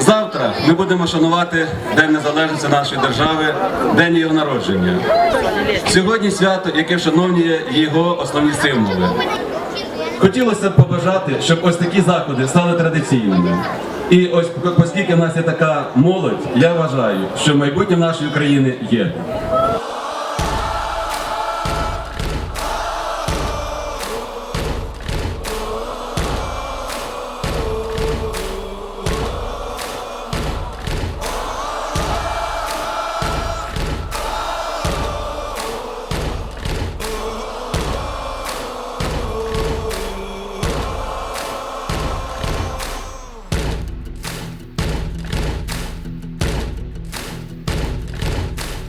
Завтра ми будемо шанувати День Незалежності нашої держави, День його народження. Сьогодні свято, яке вшановлює його основні символи. Хотілося б побажати, щоб ось такі заходи стали традиційними. І ось оскільки в нас є така молодь, я вважаю, що майбутнє нашої країни є.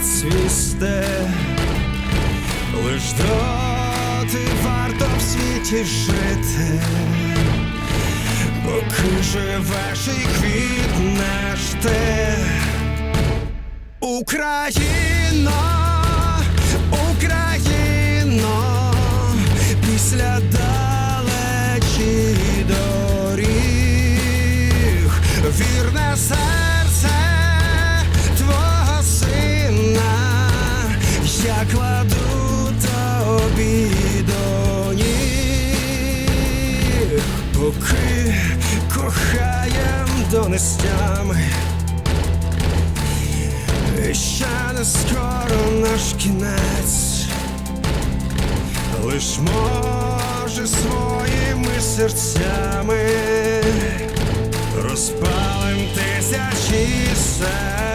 Не лиш доти варто в світі жити, поки живеш і квітнеш ти. Україно, я кладу тобі до ніг, поки кохаєм до нестями. І ще не скоро наш кінець, лиш може своїми серцями. Розпалим тисячі сердець,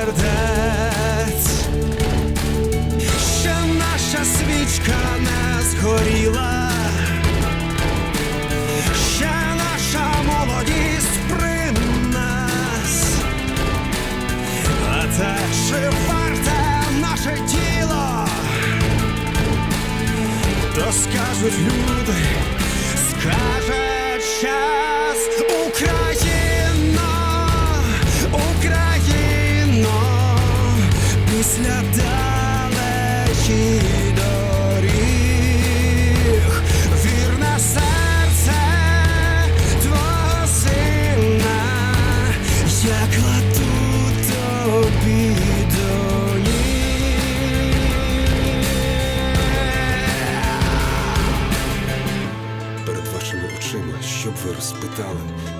скажуть люди, скаже час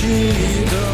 心里的